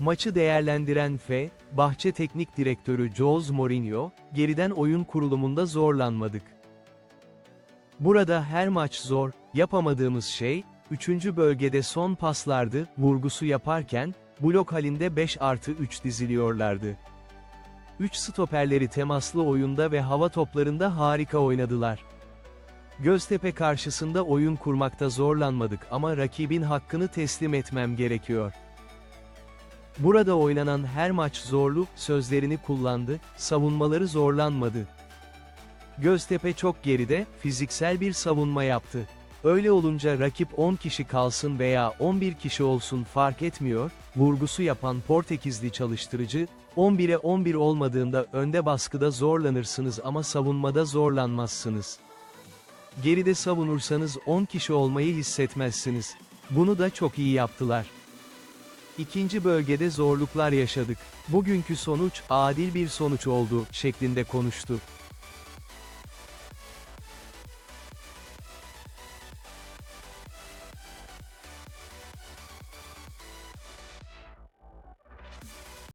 Maçı değerlendiren F, Bahçe Teknik Direktörü Jose Mourinho, geriden oyun kurulumunda zorlanmadık. Burada her maç zor, yapamadığımız şey, 3. bölgede son paslardı, vurgusu yaparken, blok halinde 5 artı 3 diziliyorlardı. 3 stoperleri temaslı oyunda ve hava toplarında harika oynadılar. Göztepe karşısında oyun kurmakta zorlanmadık ama rakibin hakkını teslim etmem gerekiyor. Burada oynanan her maç zorlu, sözlerini kullandı, savunmaları zorlanmadı. Göztepe çok geride, fiziksel bir savunma yaptı. Öyle olunca rakip 10 kişi kalsın veya 11 kişi olsun fark etmiyor, vurgusu yapan Portekizli çalıştırıcı, 11'e 11 olmadığında önde baskıda zorlanırsınız ama savunmada zorlanmazsınız. Geride savunursanız 10 kişi olmayı hissetmezsiniz. Bunu da çok iyi yaptılar. İkinci bölgede zorluklar yaşadık. Bugünkü sonuç, adil bir sonuç oldu, şeklinde konuştu.